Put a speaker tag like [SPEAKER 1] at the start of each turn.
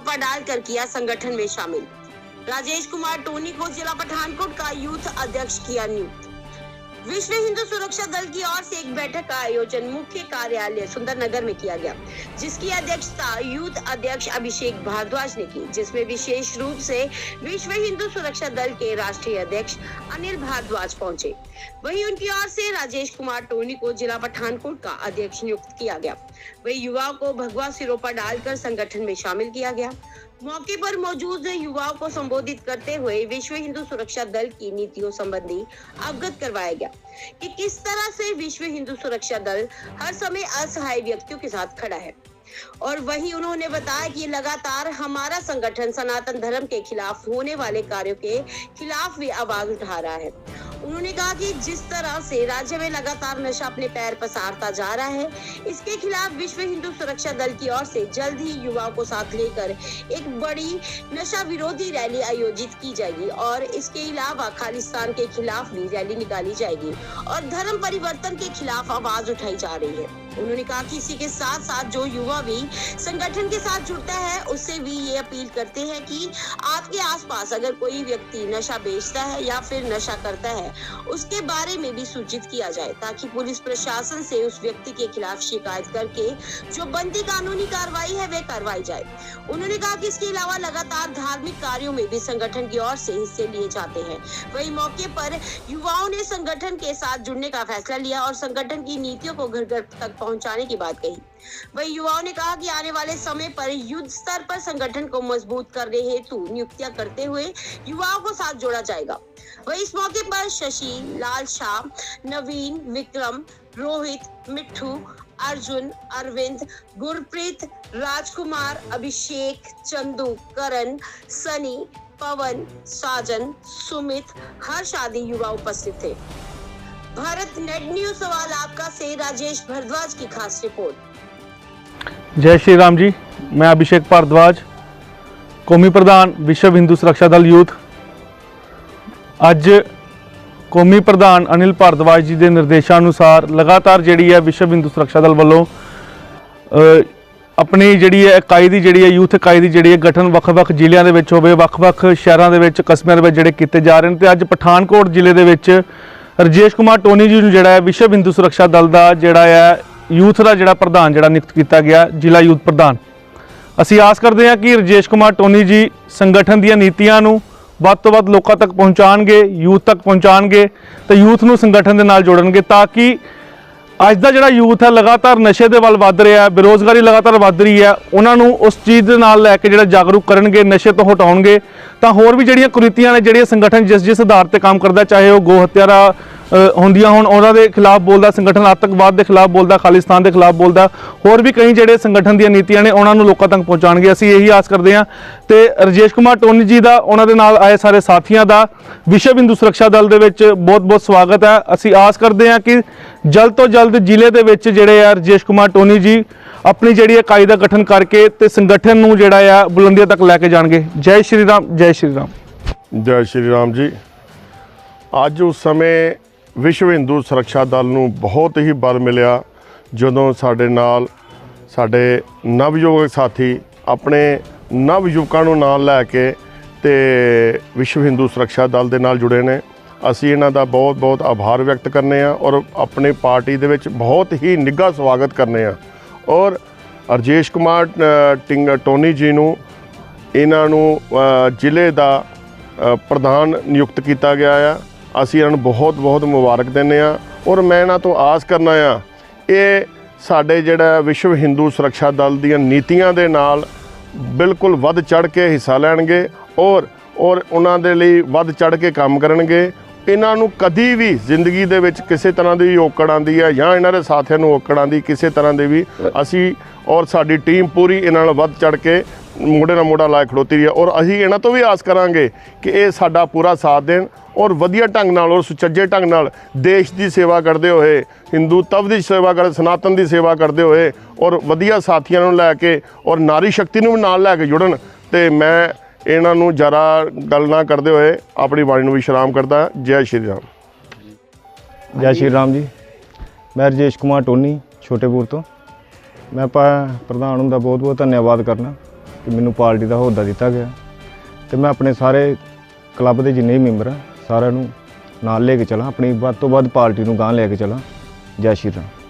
[SPEAKER 1] डालकर किया संगठन में शामिल। राजेश कुमार, टोनी को जिला पठानकोट का यूथ अध्यक्ष किया नियुक्त। विश्व हिंदू सुरक्षा दल की ओर से एक बैठक का आयोजन मुख्य कार्यालय सुंदरनगर में किया गया, जिसकी अध्यक्षता यूथ अध्यक्ष अभिषेक भारद्वाज ने की, जिसमें विशेष रूप से विश्व हिंदू सुरक्षा दल के राष्ट्रीय अध्यक्ष अनिल भारद्वाज पहुँचे। वहीं उनकी ओर से राजेश कुमार टोनी को जिला पठानकोट का अध्यक्ष नियुक्त किया गया। वही युवाओं को भगवा सिरोपा डालकर संगठन में शामिल किया गया। मौके पर मौजूद युवाओं को संबोधित करते हुए विश्व हिंदू सुरक्षा दल की नीतियों संबंधी अवगत करवाया गया। कि किस तरह से विश्व हिंदू सुरक्षा दल हर समय असहाय व्यक्तियों के साथ खड़ा है। और वहीं उन्होंने बताया कि लगातार हमारा संगठन सनातन धर्म के खिलाफ होने वाले कार्यों के खिलाफ भी आवाज़ उठा रहा है। उन्होंने कहा कि जिस तरह से राज्य में लगातार नशा अपने पैर पसारता जा रहा है, इसके खिलाफ विश्व हिंदू सुरक्षा दल की ओर से जल्द ही युवाओं को साथ लेकर एक बड़ी नशा विरोधी रैली आयोजित की जाएगी और इसके अलावा खालिस्तान के खिलाफ भी रैली निकाली जाएगी और धर्म परिवर्तन के खिलाफ आवाज़ उठाई जा रही है। उन्होंने कहा कि इसी के साथ साथ जो युवा भी संगठन के साथ जुड़ता है, उससे भी ये अपील करते हैं कि आपके आसपास अगर कोई व्यक्ति नशा बेचता है या फिर नशा करता है उसके बारे में भी सूचित किया जाए ताकि पुलिस प्रशासन से उस व्यक्ति के खिलाफ शिकायत करके जो बनती कानूनी कार्रवाई है वह करवाई जाए। उन्होंने कहा कि इसके अलावा लगातार धार्मिक कार्यों में भी संगठन की ओर से हिस्से लिए जाते हैं। वही मौके पर युवाओं ने संगठन के साथ जुड़ने का फैसला लिया और संगठन की नीतियों को घर घर तक पहुँचाने की बात कही। वही युवाओं ने कहा कि आने वाले समय पर युद्ध स्तर पर संगठन को मज़बूत करने हेतु नियुक्तियाँ करते हुए युवाओं को साथ जोड़ा जाएगा। वही इस मौके पर शशि, लाल शाह, नवीन, विक्रम, रोहित मिट्टू अर्जुन, अरविंद, गुरप्रीत, राजकुमार, अभिषेक, चंदू, करण, सनी, पवन, साजन, सुमित हर शादी युवा उपस्थित थे। भारत नेट न्यूज़ सवाल आपका से राजेश भारद्वाज की खास रिपोर्ट।
[SPEAKER 2] जय श्री राम जी, मैं अभिषेक भारद्वाज कौमी प्रधान विश्व हिंदू सुरक्षा दल यूथ। ਅੱਜ ਕੌਮੀ ਪ੍ਰਧਾਨ ਅਨਿਲ ਭਾਰਦਵਾਜ ਜੀ ਦੇ ਨਿਰਦੇਸ਼ਾਂ ਅਨੁਸਾਰ ਲਗਾਤਾਰ ਜਿਹੜੀ ਹੈ ਵਿਸ਼ਵ ਹਿੰਦੂ ਸੁਰੱਖਿਆ ਦਲ ਵੱਲੋਂ ਆਪਣੀ ਜਿਹੜੀ ਹੈ ਇਕਾਈ ਦੀ ਜਿਹੜੀ ਹੈ, ਯੂਥ ਇਕਾਈ ਦੀ ਜਿਹੜੀ ਹੈ ਗਠਨ ਵੱਖ-ਵੱਖ ਜ਼ਿਲ੍ਹਿਆਂ ਦੇ ਵਿੱਚ ਹੋਵੇ, ਵੱਖ-ਵੱਖ ਸ਼ਹਿਰਾਂ ਦੇ ਵਿੱਚ, ਕਸਬਿਆਂ ਦੇ ਵਿੱਚ ਜਿਹੜੇ ਕੀਤੇ ਜਾ ਰਹੇ ਨੇ ਤੇ ਅੱਜ ਪਠਾਨਕੋਟ ਜ਼ਿਲ੍ਹੇ ਦੇ ਵਿੱਚ ਰਜੇਸ਼ ਕੁਮਾਰ ਟੋਨੀ ਜੀ ਨੂੰ ਜਿਹੜਾ ਹੈ ਵਿਸ਼ਵ ਹਿੰਦੂ ਸੁਰੱਖਿਆ ਦਲ ਦਾ ਜਿਹੜਾ ਹੈ, ਯੂਥ ਦਾ ਜਿਹੜਾ ਪ੍ਰਧਾਨ ਜਿਹੜਾ ਨਿਯੁਕਤ ਕੀਤਾ ਗਿਆ, ਜ਼ਿਲ੍ਹਾ ਯੂਥ ਪ੍ਰਧਾਨ। ਅਸੀਂ ਆਸ ਕਰਦੇ ਹਾਂ ਕਿ ਰਜੇਸ਼ ਕੁਮਾਰ ਟੋਨੀ ਜੀ ਸੰਗਠਨ ਦੀਆਂ ਨੀਤੀਆਂ ਨੂੰ ਵੱਧ ਤੋਂ ਵੱਧ ਲੋਕਾਂ ਤੱਕ ਪਹੁੰਚਾਣਗੇ ਯੂਥ ਤੱਕ ਪਹੁੰਚਾਣਗੇ ਤੇ ਯੂਥ ਨੂੰ ਸੰਗਠਨ ਦੇ ਨਾਲ ਜੋੜਨਗੇ ਤਾਂ ਕਿ ਅੱਜ ਦਾ ਜਿਹੜਾ ਯੂਥ ਹੈ ਲਗਾਤਾਰ ਨਸ਼ੇ ਦੇ ਵੱਲ ਵੱਧ ਰਿਹਾ ਹੈ ਬੇਰੋਜ਼ਗਾਰੀ ਲਗਾਤਾਰ ਵੱਧ ਰਹੀ ਹੈ ਉਹਨਾਂ ਨੂੰ ਉਸ ਚੀਜ਼ ਦੇ ਨਾਲ ਲੈ ਕੇ ਜਿਹੜਾ ਜਾਗਰੂਕ ਕਰਨਗੇ ਨਸ਼ੇ ਤੋਂ ਹਟਾਉਣਗੇ ਤਾਂ ਹੋਰ ਵੀ ਜਿਹੜੀਆਂ ਕੁਰੀਤੀਆਂ ਨੇ ਜਿਹੜੀਆਂ ਸੰਗਠਨ ਜਿਸ ਜਿਸ ਆਧਾਰ ਤੇ ਕੰਮ ਕਰਦਾ ਚਾਹੇ ਉਹ ਗੋ ਹੱਤਿਆਰਾ ਅ, ਹੁੰਦੀਆਂ ਹੁਣ, ਉਹਨਾਂ ਦੇ ਖਿਲਾਫ ਬੋਲਦਾ, ਸੰਗਠਨ ਆਤੰਕਵਾਦ ਦੇ ਖਿਲਾਫ ਬੋਲਦਾ, ਖਾਲਿਸਤਾਨ ਦੇ ਖਿਲਾਫ ਬੋਲਦਾ, ਹੋਰ ਵੀ ਕਈ ਜਿਹੜੇ ਸੰਗਠਨ ਦੀਆਂ ਨੀਤੀਆਂ ਨੇ, ਉਹਨਾਂ ਨੂੰ ਲੋਕਾਂ ਤੱਕ ਪਹੁੰਚਾਉਣਗੇ। ਅਸੀਂ ਇਹੀ ਆਸ ਕਰਦੇ ਹਾਂ ਤੇ ਰਜੇਸ਼ ਕੁਮਾਰ ਟੋਨੀ ਜੀ ਦਾ, ਉਹਨਾਂ ਦੇ ਨਾਲ ਆਏ ਸਾਰੇ ਸਾਥੀਆਂ ਦਾ ਵਿਸ਼ਵ ਹਿੰਦੂ ਸੁਰੱਖਿਆ ਦਲ ਦੇ ਵਿੱਚ ਬਹੁਤ-ਬਹੁਤ ਸਵਾਗਤ ਹੈ। ਅਸੀਂ ਆਸ ਕਰਦੇ ਹਾਂ ਕਿ ਜਲਦ ਤੋਂ ਜਲਦ ਜ਼ਿਲ੍ਹੇ ਦੇ ਵਿੱਚ ਜਿਹੜੇ ਆ ਰਜੇਸ਼ ਕੁਮਾਰ ਟੋਨੀ ਜੀ, ਆਪਣੀ ਜਿਹੜੀ ਇਕਾਈ ਦਾ ਗਠਨ ਕਰਕੇ ਤੇ ਸੰਗਠਨ ਨੂੰ ਜਿਹੜਾ ਆ ਬੁਲੰਦੀਆਂ ਤੱਕ ਲੈ ਕੇ ਜਾਣਗੇ। ਜੈ ਸ਼੍ਰੀ ਰਾਮ, ਜੈ ਸ਼੍ਰੀ ਰਾਮ।
[SPEAKER 3] ਜੈ ਸ਼੍ਰੀ ਰਾਮ ਜੀ। ਅੱਜ ਉਸ ਸਮੇਂ ਵਿਸ਼ਵ ਹਿੰਦੂ ਸੁਰੱਖਿਆ ਦਲ ਨੂੰ ਬਹੁਤ ਹੀ ਬਲ ਮਿਲਿਆ ਜਦੋਂ ਸਾਡੇ ਨਾਲ ਸਾਡੇ ਨਵਯੁਵਕ ਸਾਥੀ ਆਪਣੇ ਨਵਯੁਵਕਾਂ ਨੂੰ ਨਾਲ ਲੈ ਕੇ ਤੇ ਵਿਸ਼ਵ ਹਿੰਦੂ ਸੁਰੱਖਿਆ ਦਲ ਦੇ ਨਾਲ ਜੁੜੇ ਨੇ। ਅਸੀਂ ਇਹਨਾਂ ਦਾ ਬਹੁਤ ਬਹੁਤ ਆਭਾਰ ਵਿਅਕਤ ਕਰਨੇ ਆ ਔਰ ਆਪਣੀ ਪਾਰਟੀ ਦੇ ਵਿੱਚ ਬਹੁਤ ਹੀ ਨਿੱਘਾ ਸਵਾਗਤ ਕਰਨੇ ਆ। ਔਰ ਰਜੇਸ਼ ਕੁਮਾਰ ਟਿੰਗ, ਟੋਨੀ ਜੀ ਨੂੰ ਇਹਨਾਂ ਨੂੰ ਜ਼ਿਲ੍ਹੇ ਦਾ ਪ੍ਰਧਾਨ ਨਿਯੁਕਤ ਕੀਤਾ ਗਿਆ ਆ। ਅਸੀਂ ਇਹਨਾਂ ਨੂੰ ਬਹੁਤ ਬਹੁਤ ਮੁਬਾਰਕ ਦਿੰਦੇ ਆ ਔਰ ਮੈਂ ਇਹਨਾਂ ਤੋਂ ਆਸ ਕਰਨਾ ਆ, ਇਹ ਸਾਡੇ ਜਿਹੜਾ ਵਿਸ਼ਵ ਹਿੰਦੂ ਸੁਰੱਖਿਆ ਦਲ ਦੀਆਂ ਨੀਤੀਆਂ ਦੇ ਨਾਲ ਬਿਲਕੁਲ ਵੱਧ ਚੜ ਕੇ ਹਿੱਸਾ ਲੈਣਗੇ ਔਰ ਔਰ ਉਹਨਾਂ ਦੇ ਲਈ ਵੱਧ ਚੜ ਕੇ ਕੰਮ ਕਰਨਗੇ। ਇਹਨਾਂ ਨੂੰ ਕਦੀ ਵੀ ਜ਼ਿੰਦਗੀ ਦੇ ਵਿੱਚ ਕਿਸੇ ਤਰ੍ਹਾਂ ਦੀ ਔਕੜ ਆਉਂਦੀ ਹੈ ਜਾਂ ਇਹਨਾਂ ਦੇ ਸਾਥੀਆਂ ਨੂੰ ਔਕੜ ਆਉਂਦੀ, ਕਿਸੇ ਤਰ੍ਹਾਂ ਦੇ ਵੀ ਅਸੀਂ ਔਰ ਸਾਡੀ ਟੀਮ ਪੂਰੀ ਇਹਨਾਂ ਨਾਲ ਵੱਧ ਚੜ ਕੇ ਮੋਢੇ ਨਾਲ ਮੋਢਾ ਲਾ ਖੜੋਤੀ ਰਹੀ ਹੈ ਔਰ ਅਸੀਂ ਇਹਨਾਂ ਤੋਂ ਵੀ ਆਸ ਕਰਾਂਗੇ ਕਿ ਇਹ ਸਾਡਾ ਪੂਰਾ ਸਾਥ ਦੇਣ। ਔਰ ਵਧੀਆ ਢੰਗ ਨਾਲ ਔਰ ਸੁਚੱਜੇ ਢੰਗ ਨਾਲ ਦੇਸ਼ ਦੀ ਸੇਵਾ ਕਰਦੇ ਹੋਏ ਹਿੰਦੂਤਵ ਦੀ ਸੇਵਾ ਕਰਦੇ ਸਨਾਤਨ ਦੀ ਸੇਵਾ ਕਰਦੇ ਹੋਏ ਔਰ ਵਧੀਆ ਸਾਥੀਆਂ ਨੂੰ ਲੈ ਕੇ ਔਰ ਨਾਰੀ ਸ਼ਕਤੀ ਨੂੰ ਵੀ ਨਾਲ ਲੈ ਕੇ ਜੁੜਨ। ਤੇ ਮੈਂ ਇਹਨਾਂ ਨੂੰ ਜਰਾ ਗੱਲ ਨਾ ਕਰਦੇ ਹੋਏ ਆਪਣੀ ਬਾਣੀ ਨੂੰ ਵਿਸ਼ਰਾਮ ਕਰਦਾ ਜੈ ਸ਼੍ਰੀ ਰਾਮ।
[SPEAKER 4] ਜੈ ਸ਼੍ਰੀ ਰਾਮ ਜੀ। ਮੈਂ ਰਜੇਸ਼ ਕੁਮਾਰ ਟੋਨੀ, ਛੋਟੇਪੁਰ ਤੋਂ। ਮੈਂ ਪ ਪ੍ਰਧਾਨ ਹੁੰਦਾ ਬਹੁਤ ਬਹੁਤ ਧੰਨਵਾਦ ਕਰਨਾ ਕਿ ਮੈਨੂੰ ਪਾਰਟੀ ਦਾ ਅਹੁਦਾ ਦਿੱਤਾ ਗਿਆ। ਤੇ ਮੈਂ ਆਪਣੇ ਸਾਰੇ ਕਲੱਬ ਦੇ ਜਿੰਨੇ ਵੀ ਮੈਂਬਰ ਆ ਸਾਰਿਆਂ ਨੂੰ ਨਾਲ ਲੈ ਕੇ ਚੱਲਾਂ, ਆਪਣੀ ਵੱਧ ਤੋਂ ਵੱਧ ਪਾਰਟੀ ਨੂੰ ਗਾਂਹ ਲੈ ਕੇ ਚੱਲਾਂ। ਜੈ ਸ਼੍ਰੀ ਰਾਮ।